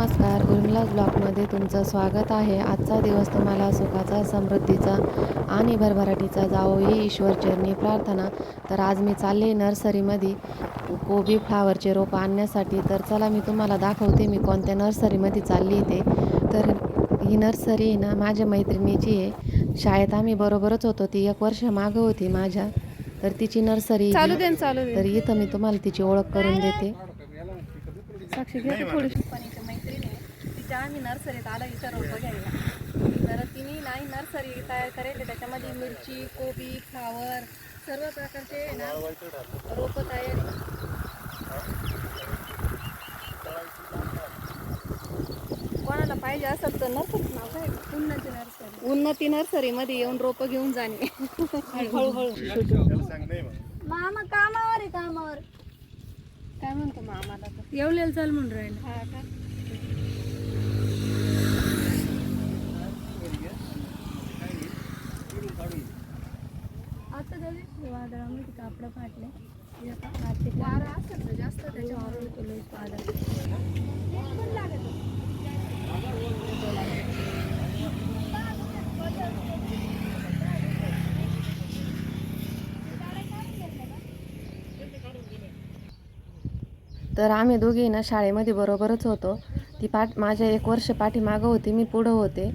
नमस्कार उर्मिला ब्लॉगमध्ये तुमचं स्वागत आहे. आजचा दिवस तुम्हाला सुखाचा समृद्धीचा आणि भरभराटीचा जावो ही ईश्वरचरणी प्रार्थना. तर आज मी चालले नर्सरीमध्ये कोबी फ्लावरचे रोपं आणण्यासाठी. तर चला मी तुम्हाला दाखवते मी कोणत्या नर्सरीमध्ये चालली ते. तर ही नर्सरी ना माझ्या मैत्रिणीची आहे. शाळेत आम्ही बरोबरच होतो. ती एक वर्ष मागं होती माझ्या. तर तिची नर्सरी चालू दे चालू दे. तर इथं मी तुम्हाला तिची ओळख करून देते. साक्षी घे तू थोडीशी कंपनीची मैत्रीण आहे तिच्या आम्ही नर्सरीत आलो इथं रोपं घ्यायला. तर तिने नाही नर्सरी तयार करेल त्याच्यामध्ये मिरची कोबी फ्लावर सर्व प्रकारचे ना रोपं तयार. कोणाला पाहिजे असेल तर नर्सरी नाव काय? उन्नती नर्सरी. उन्नती नर्सरीमध्ये येऊन रोपं घेऊन जाणे. हळूहळू. मामा कामावर आहे कामावर. काय म्हणतो तर? येवलेलं चाल म्हणून राहिलं. हा का? कापडं फाटले वारा ना जास्त वादळ तर आम्ही दोघी ना शाळेमध्ये बरोबरच होतो. ती पाठ माझ्या एक वर्ष पाठीमागं होती मी पुढं होते.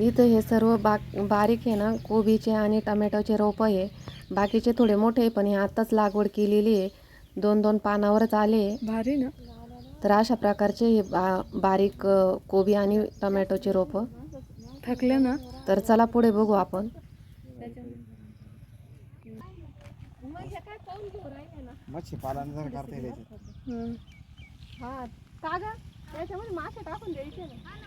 इथं हे सर्व बाक बारीक आहे ना कोबीचे आणि टमॅटोचे रोपं आहे. बाकीचे थोडे मोठे आहे, पण हे आत्ताच लागवड केलेली आहे. दोन दोन पानावरच आले आहे. भारी ना? तर अशा प्रकारचे हे बा बारीक कोबी आणि टमॅटोचे रोपं. थकले ना? तर चला पुढे बघू आपण. मच्छी पालन जर करता येईल याच्यात. हं. हा का ग त्याच्यामध्ये मासे टाकून द्यायचे ना.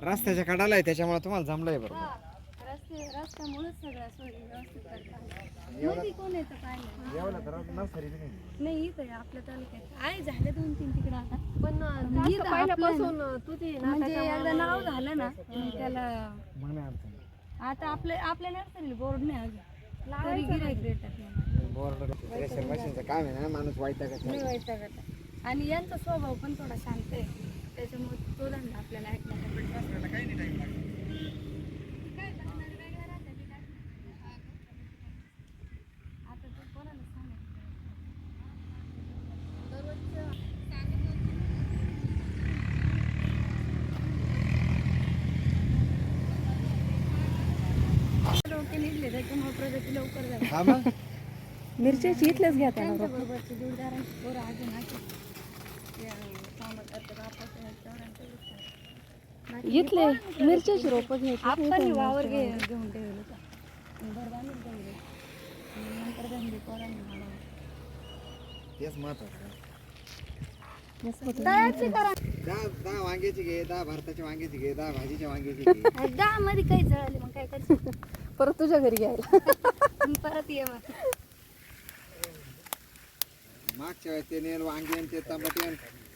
रस्त्याच्या कडाला आहे त्याच्यामुळे तुम्हाला जमलंय बरोबर. नाही एवढं तर नर्सरी नाही. नाही इथं आहे आपल्या तालुक्यात. आहे झाले दोन तीन तिकडे आता. पण पहिल्यापासून तू ते म्हणजे एकदा नाव झालं ना त्याला आता आपले आपल्या नर्सरीला बोर्ड नाही अजून. भेटत नाही बोर्ड प्रेशर मशीनचं काम आहे ना माणूस वाईट नाही. वैतागत आणि यांचा स्वभाव पण थोडा शांत आहे. त्याच्यामुळे तो धंदा आपल्याला ऐकण्याचा पडतो आता ते कोणाला सांगायचं दररोजचं डोके निघले त्याच्यामुळे प्रगती लवकर झाली हा मग? मिरच्याची इथलेच घ्या त्याला त्यांच्या बरोबरचे जोडदारांची पोरं अजून आहेत. ते, अं, कामं करतात, आपस ह्याच्यावर आणि इथले मिरच्याची रोपं घ्यायची वावर घे घेऊन दहा वांग्याची घे दहा भारताची वांग्याची घे दहा भाजीच्या वांग्याची दहा मध्ये काही जळाले मग काय करशील? परत तुझ्या घरी घ्यायला परत ये मग. मागच्या वेळेस ते नेल वांगे आणि ते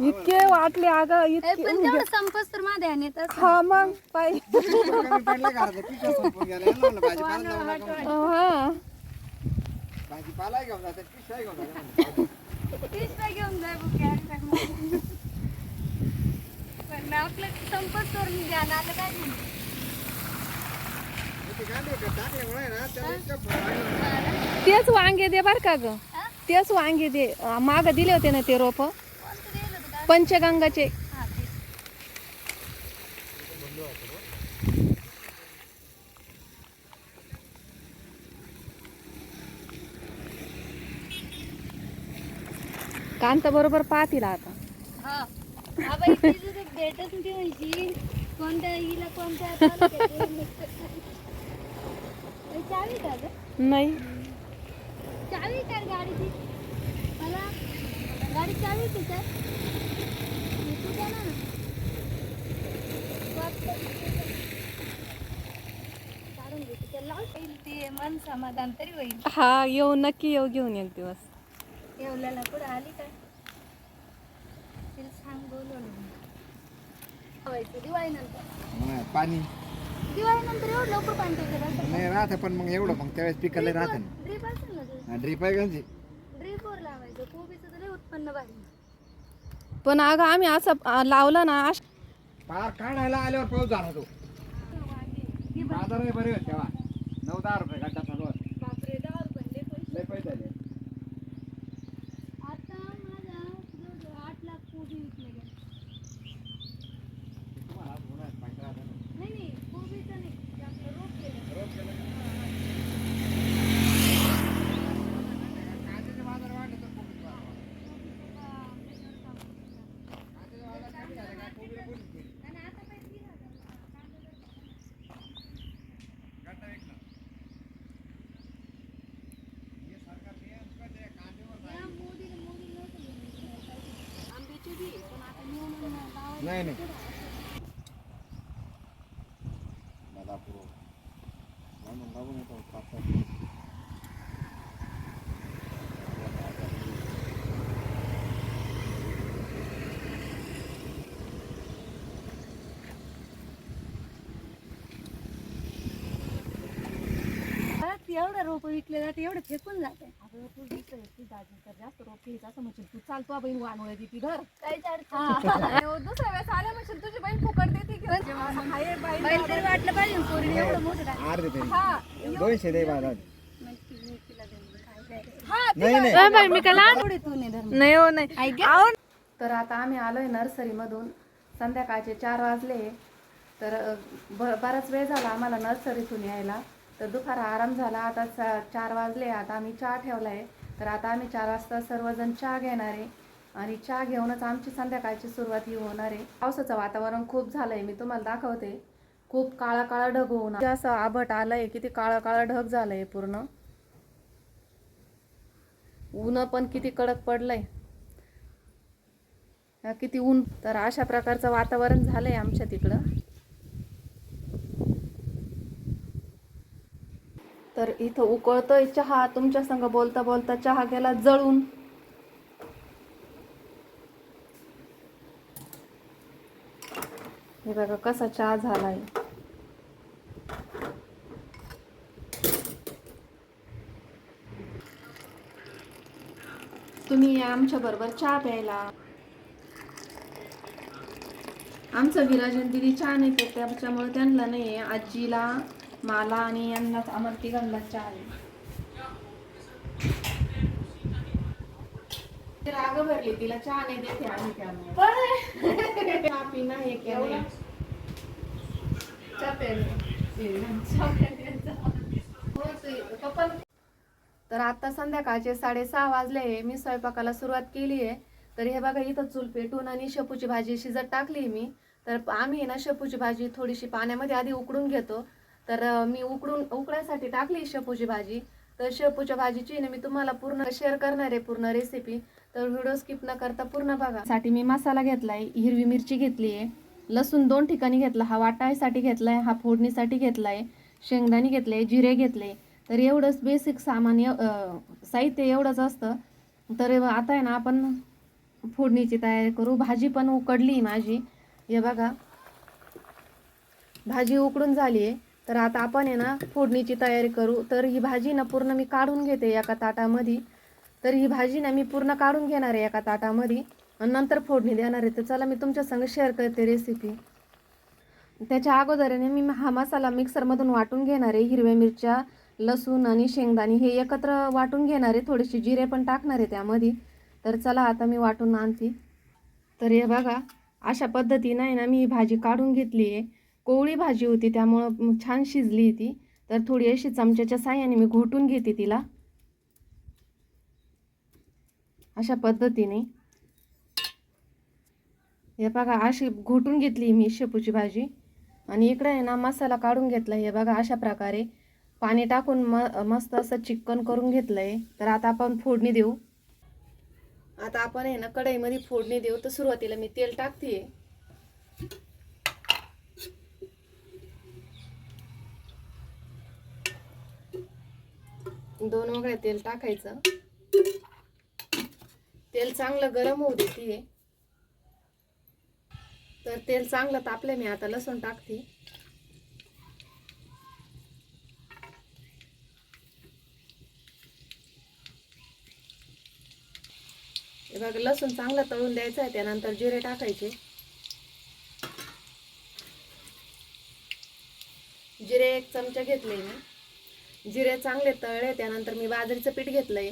इतके वाटले अगं ए, इतके पण तेवढं संपस तर माझ्या तसं. हा मग पाय कमी पडलं का अर्ध पिशव्या संपून गेल्या. यांना म्हणलं भाजीपाला जाऊ नका हा. भाजीपाला घेऊन जातात पिशव्या घेऊन जातात पिशव्या घेऊन जाय बघ, carry bag मध्ये. पण आपलं संपस तर द्या ना आता काय म्हणते ते गांडे होते, टाकल्यामुळे ना त्याला इतकं फळ लागलं. तेच वांगे दे बर का ग. तेच वांगे दे माग दिले होते ना ते रोप? पंचगंगाचे. कांता बरोबर पाहतील आता. कोणत्या हिला कोणत्या? नाही चावी का रे गाडीची. मला गाडी चावी की सर तू द्या ना. वाटतं. काढून घेते ते लाव. येईल ते मन समाधान तरी होईल. हा येऊ नक्की येऊ घेऊन एक दिवस. येवल्याला कुठं आली काय? तिला सांग बोलवलं दिवाळीनंतर. नाही, पाणी. दिवाळीनंतर एवढं लवकर पाणी नाही राहतं पण मग एवढं मग त्यावेळेस पिकाला राहतं ना. ड्रीप आहे गंजी ड्रीपवर लावायचं. कोबीचं तर लय उत्पन्न भारी. पण अगं आम्ही असं अं, लावलं ना अश- पार काढायला आल्यावर पाऊस झाला तो. बाजार बरे होते तेव्हा. नऊ दहा रुपये गड्डा चालू होता बापरे दहा रुपये लय पैसे झाले आता माझा जवळजवळ आठ लाख कोबी विकले गेले तुम्हाला उन्हाळ्यात पैसे राहतात ना. नाही नाही कोबीचं नाही ते आपलं रोप केलं कांद्याचे बाजार वाढले तर कोबीचे बाजार वाढले. आणि आता काय तीन हजार गड्डा एक ना. हे सरकार नियम करते, कांद्यावर या मोदीला मोदी नव्हतं म्हणून आंब्याची बी पण आता निवडून लावायचं नाही नाही बदापूर म्हणून लागून येतो पाच सात एवढं रोप विकले जाते एवढं फेकून जाते तू दाजी तर जास्त रोप घ्यायचं असं म्हणशील तू. चालतो बहीण वानवळे ती घर. काहीच अडचण दुसऱ्या वेळेस आल्या म्हणशील तुझी बहीण फुकट देते की जेव्हा असं तरी वाटलं पाहिजे ना पोरीने एवढं मोठं टाकलं. अर्धे तरी दोनशे दे बाजार नक्की मी तिला देईन. काय द्यायचं? नाही नाही मी काय एवढे तू नाही धर्म नाही. हो नाही तर आता आम्ही आलोय नर्सरीमधून. संध्याकाळचे चार वाजले. तर अ, ब बराच वेळ झाला आम्हाला नर्सरीतून यायला. तर दुपार आराम झाला. आता चा- चार वाजले. आता आम्ही चहा ठेवलाय. तर आता आम्ही चार वाजता सर्वजण चहा घेणार आहे. आणि चहा घेऊनच आमची संध्याकाळची सुरुवात ही होणार आहे. पावसाचं वातावरण खूप झालंय. मी तुम्हाला दाखवते. खूप काळा काळा ढग होऊन असं आभट आलंय किती काळा काळा ढग झालंय पूर्ण. ऊन पण किती कडक पडलंय. किती ऊन. तर अशा प्रकारचं वातावरण झालंय आमच्या तिकडं. तर इथं उकळतोय चहा तुमच्या संग बोलता बोलता चहा गेला जळून. हे बघा कसा चहा झालाय. तुम्ही या आमच्या बरोबर चहा प्यायला. आमचं विराजन दिदी चहा नाही तर त्याच्यामुळे त्यांना नाही आजीला मला आणि यांना आम्हाला तिघांना चहा राग भरली तिला चहा नाही देते आम्ही त्यामुळे. चहा पिणं हे केलं. तर आता संध्याकाळचे साडेसहा वाजले मी स्वयंपाकाला सुरुवात केली आहे. तर हे बघा इथं चूल पेटून आणि शेपूची भाजी शिजत टाकली मी. तर आम्ही ना शेपूची भाजी थोडीशी पाण्यामध्ये आधी उकडून घेतो. तर मी उकडून उकडायसाठी टाकली शेपूची भाजी. तर शेपूच्या भाजीची ना मी तुम्हाला पूर्ण शेअर करणार आहे पूर्ण रेसिपी तर व्हिडिओ स्किप न करता पूर्ण बघा. साठी मी मसाला घेतलाय हिरवी मिरची घेतली आहे. लसूण दोन ठिकाणी घेतला हा वाटायसाठी घेतलाय हा फोडणीसाठी घेतलाय शेंगदाणे घेतले जिरे घेतले. तर एवढंच बेसिक सामान एव- साहित्य एवढंच असतं. तर आता आहे ना आपण फोडणीची तयारी करू. भाजी पण उकडली माझी. हे बघा. भाजी उकडून झाली आहे. तर आता आपण आहे ना फोडणीची तयारी करू. तर ही भाजी ना पूर्ण मी काढून घेते एका ताटामध्ये. तर ही भाजी ना मी पूर्ण काढून घेणार आहे एका ताटामध्ये. आणि नंतर फोडणी देणार आहे. तर चला मी तुमच्या संग शेअर करते रेसिपी त्याच्या अगोदरने मी हा मसाला मिक्सरमधून वाटून घेणार आहे. हिरव्या मिरच्या लसूण आणि शेंगदाणे हे एकत्र वाटून घेणार आहे. थोडेसे जिरे पण टाकणार आहे त्यामध्ये. तर चला आता मी वाटून आणते. तर हे बघा अशा पद्धतीनं आहे ना मी ही भाजी काढून घेतली आहे. कोवळी भाजी होती त्यामुळं छान शिजली ती. तर थोडी अशी चमच्याच्या साह्याने मी घोटून घेते तिला. अशा पद्धतीने. हे बघा अशी घोटून घेतली मी शेपूची भाजी. आणि इकडे आहे ना मसाला काढून घेतला हे बघा अशा प्रकारे पाणी टाकून म मस्त असं चिकन करून घेतलं आहे तर आता आपण फोडणी देऊ. आता आपण आहे ना कढईमध्ये फोडणी देऊ. तर सुरुवातीला मी तेल टाकते दोन वगळ्या तेल टाकायचं. तेल चांगलं गरम होऊ देते तर तेल चांगलं तापलं मी आता लसूण टाकते. हे बघ लसूण चांगलं तळून द्यायचं आहे त्यानंतर जिरे टाकायचे. जिरे एक चमचा घेतले मी. जिरे चांगले तळले त्यानंतर मी बाजरीचं पीठ घेतलंय.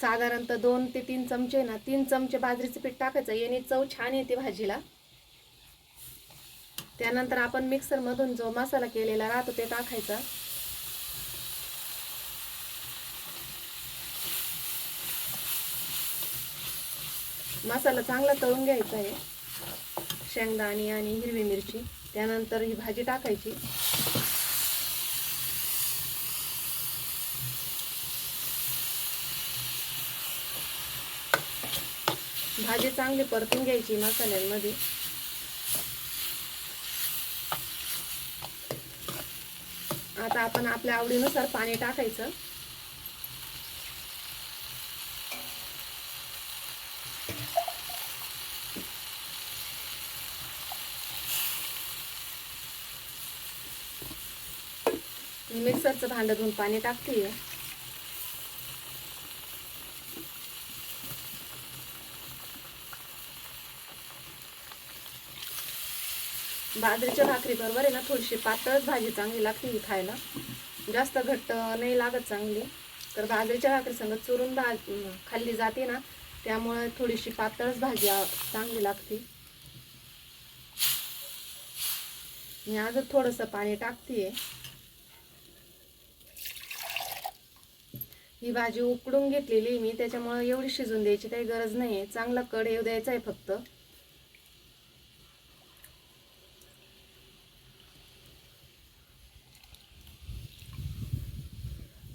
साधारणतः दोन ते तीन चमचे ना तीन चमचे बाजरीचं पीठ टाकायचं. याने चव छान येते भाजीला. त्यानंतर आपण मिक्सरमधून जो मसाला केलेला राहतो ते टाकायचा. मसाला चांगला तळून घ्यायचा आहे. शेंगदाणी आणि हिरवी मिरची. त्यानंतर ही भाजी टाकायची. भाजी चांगली परतून घ्यायची मसाल्यांमध्ये. आता आपण आपल्या आवडीनुसार पाणी टाकायचं. मिक्सरचं भांडं धुवून पाणी टाकते बाजरीच्या भाकरी बरोबर आहे ना थोडीशी पातळच भाजी चांगली लागते ही खायला. जास्त घट्ट नाही लागत चांगली. तर बाजरीच्या भाकरीसंग चुरून भा खाल्ली जाते ना त्यामुळे थोडीशी पातळच भाजी चांगली लागते. मी अजून थोडंसं पाणी टाकते ही भाजी उकडून घेतलेली मी त्याच्यामुळं एवढी शिजून द्यायची काही गरज नाही आहे चांगला कड येऊ द्यायचा आहे फक्त.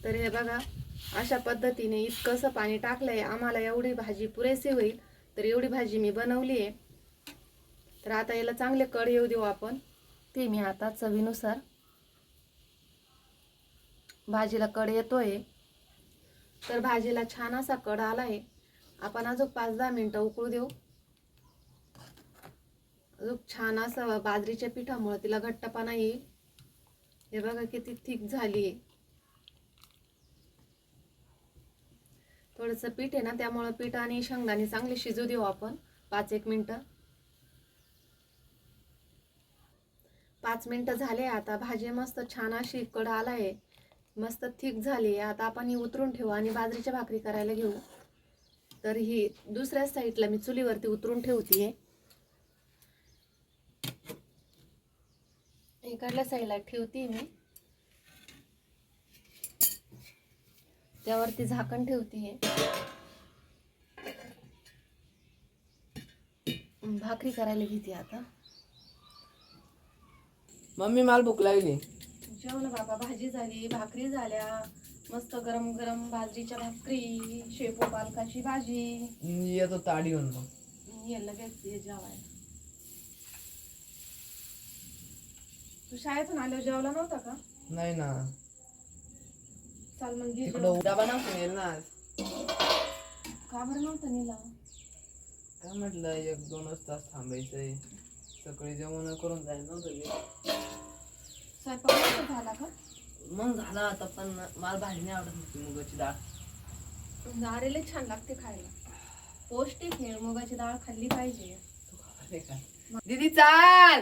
तर हे बघा अशा पद्धतीने इतकंसं पाणी टाकलंय आम्हाला एवढी भाजी पुरेशी होईल. तर एवढी भाजी मी बनवली आहे. तर आता याला चांगले कड येऊ देऊ आपण. ते मी आता चवीनुसार भाजीला कड येतोय. तर भाजीला छान असा कड आलाय. आपण अजून पाच दहा मिनटं उकळू देऊ. अजून छान असं बाजरीच्या पिठामुळे तिला घट्टपणा येईल. हे बघा किती थिक झाली आहे. थोडंसं पीठ आहे ना त्यामुळं पीठ आणि शेंगदाणे चांगले शिजू देऊ आपण. पाच एक मिनटं. पाच मिनटं झाले आता भाजी मस्त छान अशी कड आला आहे मस्त थिक झाली. आहे आता आपण ही उतरून ठेवू आणि बाजरीच्या भाकरी करायला घेऊ. तर ही दुसऱ्या साईडला मी चुलीवरती उतरून ठेवतीये. इकडल्या साईडला ठेवते मी. त्यावरती झाकण ठेवते. भाकरी करायला घेते आता. मम्मी मला भूक लागली. जेवण बाबा भाजी झाली भाकरी झाल्या. मस्त गरम गरम बाजरीच्या भाकरी शेपू पालकाची भाजी. येतो ताडी ये लगेच ये जेवायला. तू शाळेतून आल्यावर जेवला नव्हता का? नाही ना. चाल मग घे जेवण. तिकडं डबा नव्हता ना आज. का बरं नव्हतं नेला? काय म्हटलं एक दोनच तास थांबायचंय. सकाळी जेवण करून जायला नव्हतं मी स्वयंपाक नव्हता झाला का? मग झाला आता पण मला भाजी नाही आवडत होती मुगाची डाळ. नारेले छान लागते खायला. पौष्टिक आहे मुगाची डाळ खाल्ली पाहिजे. तू खाते काय दीदी चाल!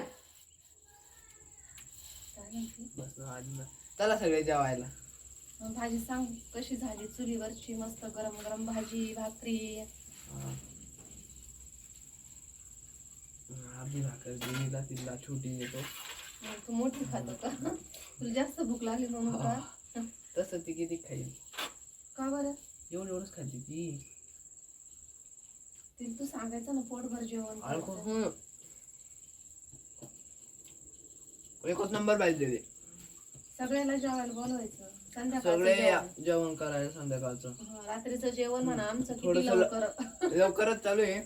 काय म्हणते? बस ना आजी ना. चला सगळे जेवायला. भाजी सांग कशी झाली चुलीवरची मस्त गरम गरम भाजी भाकरी. अर्धी भाकर दिदीला तिला छोटी येतो तू मोठी खातो का तुला जास्त भूक लागली म्हणून का? तसं ती किती खाईल. का बरं? एवढं एवढंच खाल्ली ती. तिला तू सांगायचं ना पोटभर जेवण. एकच नंबर पाहिजे सगळ्याला जेवायला बोलवायचं. सगळे संध्याकाळचं जेवण. करायला संध्याकाळचं. हा, रात्रीचं जेवण म्हणा आमचं किती थोडंसं ल- लवकर. लवकरच चालू आहे.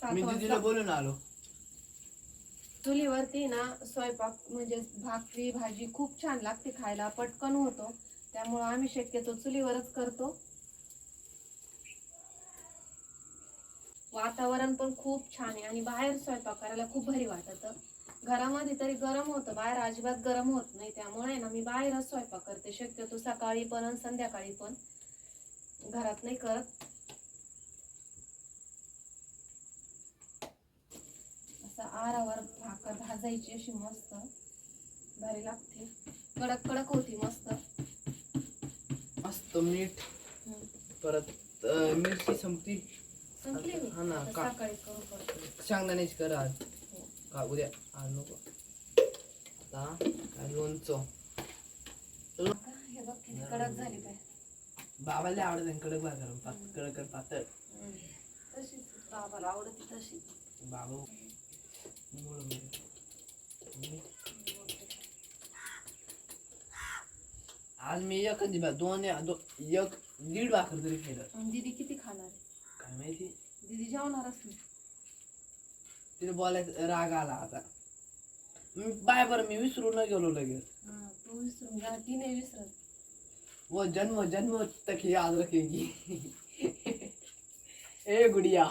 सात मी वाजता. दीदीला बोलून आलो. चुलीवरती ना स्वयंपाक म्हणजे भाकरी भाजी खूप छान लागते खायला पटकन होतो. त्यामुळं आम्ही शक्यतो चुलीवरच करतो. वातावरण पण खूप छान आहे आणि बाहेर स्वयंपाक करायला खूप भारी वाटतं. घरामध्ये तरी गरम होतं बाहेर अजिबात गरम होत नाही. त्यामुळे ना मी बाहेरच स्वयंपाक करते. शक्यतो सकाळी पण आणि संध्याकाळी पण. घरात नाही करत. असं आरावर भाकर भाजायची अशी मस्त. भारी लागते. कडक कडक होती मस्त. मस्त मीठ. परत मिरची संपती. संपली मी. हा ना, आता का- सकाळी करू परत शेंगदाण्याची कर आज का उद्या आज नको आता काय लोणचं बघ किती कडक झाली काय बाबाला आवडत कडक पात कडक पातळ तशीच बाबाला आवडते तशी बाबा गोड मीठ. मीठ. आज मी एक दोन एक दीड भाकर तरी आणि दीदी किती खाणार काय माहिती दीदी जेवणारच नाही तिने बोलायचं राग आला आता. मी बाय बरं मी विसरून न गेलो लगेच. हा, तू विसरून जा ती नाही विसरत वो जन्म जन्म तक याद रखेगी. ए गुड़िया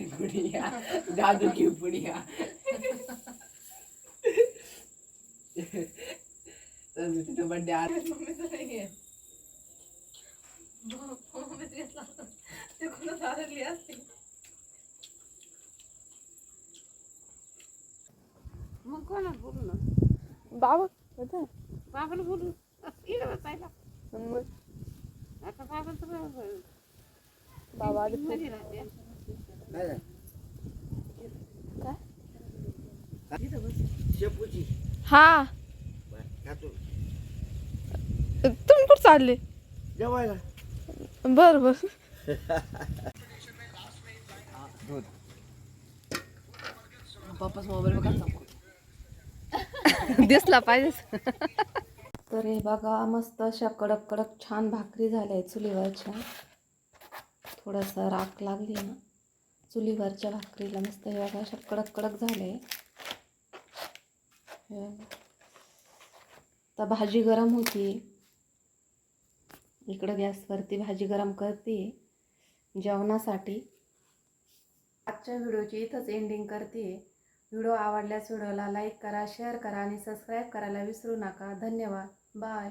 गुड़िया दादू की बुढ़िया. तर तिथं बड्डे आ मम्मीचं नाही आहे मम्मीच घेतला. ते कोणाला आलेली असते मग कोणाला बोलू ना? बाबा बाबाला बोलू. इकडे बसायला आता बाबा तर बाबा मध्ये राहते. शेपूची. हा. तुम्ही कुठं चालले? जेवायला. बर बर. दूध. पप्पाच मोबाईल बघा दिसला पाहिजे तर हे बघा मस्त अशा कडक कडक छान भाकरी झाल्या आहे चुलीवरच्या. थोडंसं राख लागली ना. चुलीवरच्या भाकरीला मस्त हे बघा अशा कडक कडक झाले तर भाजी गरम होती. इकडं गॅसवरती भाजी गरम करते. जेवणासाठी. आजच्या व्हिडिओची इथंच एंडिंग करते. व्हिडिओ आवडल्यास व्हिडिओला लाईक करा शेअर करा आणि सबस्क्राईब करायला विसरू नका. धन्यवाद. बाय.